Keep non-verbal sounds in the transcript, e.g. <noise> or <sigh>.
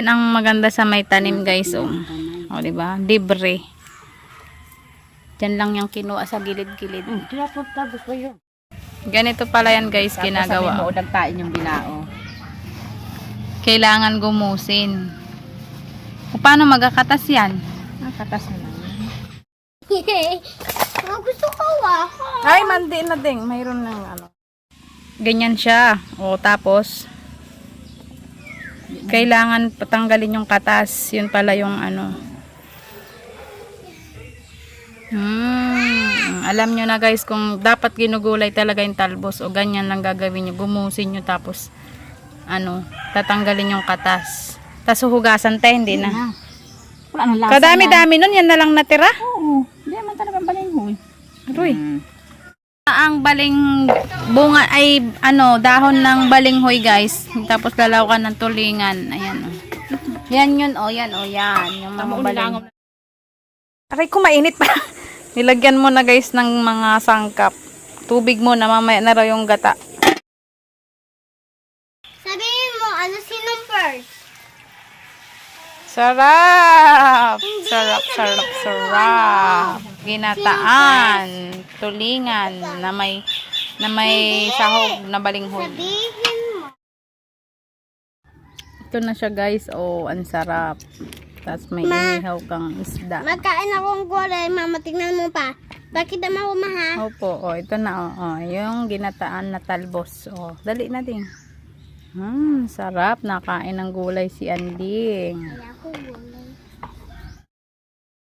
Yan ang maganda sa may tanim guys. Oh. O, di ba? Libre. Diyan lang yung kinuha sa gilid-gilid. Hmm. Ganito pala yan guys, Sabi mo, ginagawa. udagtain yung bilao. Kailangan gumusin. O, paano magkakatas yan? Ah, katas na lang. Oh, <laughs> gusto ko ah. Ay, mandi na ding. Mayroon ng ano. Ganyan siya. O, tapos, kailangan patanggalin yung katas. Yun pala yung ano. Hmm. Alam nyo na guys, kung dapat ginugulay talaga yung talbos o ganyan lang gagawin nyo. Gumusin nyo tapos, ano, tatanggalin yung katas. Tapos huhugasan tayo, hindi na. Ah, Wala lasa Kadami-dami nun, yan na lang natira. Oo, hindi naman talaga balinghoy. Aroy. Hmm. Ang baling bunga ay ano dahon ng balinghoy guys. Tapos lalawakan ng tulingan. Ayan oh. yan yun oh yan oh yan. Yung mga baling. aray kumainit pa. <laughs> Nilagyan mo na guys ng mga sangkap. Tubig mo na mamaya na raw yung gata. Sabihin mo, ano sinong first? sarap! Sarap sarap sarap. ginataan tulingan na may na may sahog na mo. Ito na siya guys. Oh, ang sarap. Tapos may inihaw kang isda. Magkain akong gulay, mama, tingnan mo pa. Bakit naman ako maha? Opo, oh, ito na oh, oh. Yung ginataan na talbos. Oh, dali na din. Hmm, sarap. Nakain ng gulay si Anding.